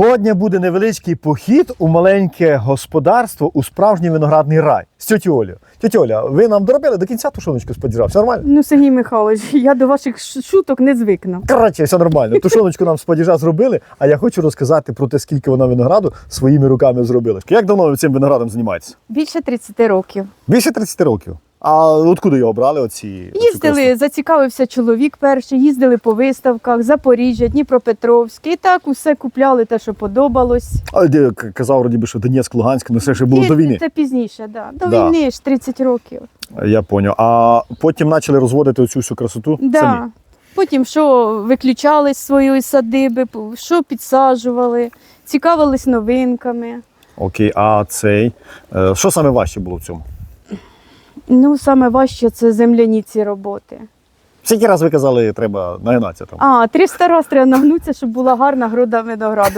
Сьогодні буде невеличкий похід у маленьке господарство у справжній виноградний рай з тьотю Олею. Тьотя Оля, ви нам доробили до кінця тушоночку сподівав. Все нормально? Ну, Сергій Михайлович, я до ваших шуток не звикну. Коротше, все нормально. Тушоночку нам сподіжа зробили, а я хочу розказати про те, скільки вона винограду своїми руками зробила. Як давно ви цим виноградом займаєтеся? Більше 30 років. Більше 30 років. А откуди його брали оці? Їздили, зацікавився чоловік перший, їздили по виставках, Запоріжжя, Дніпропетровськ. І так усе купляли те, що подобалось. А де казав вроді би, що Донецьк, Луганськ, ну все ще було І до війни. Це пізніше, да. До Да. війни ж 30 років. Я поняв. А потім почали розводити оцю всю красоту Да. самі. Потім що виключали з своєї садиби, що підсаджували, цікавились новинками. Окей, а цей. е, Що саме важче було в цьому? Ну, саме важче це земляні ці роботи. Скільки раз ви казали, треба нагинатися там? А, 300 раз треба нагнутися, щоб була гарна груда винограду.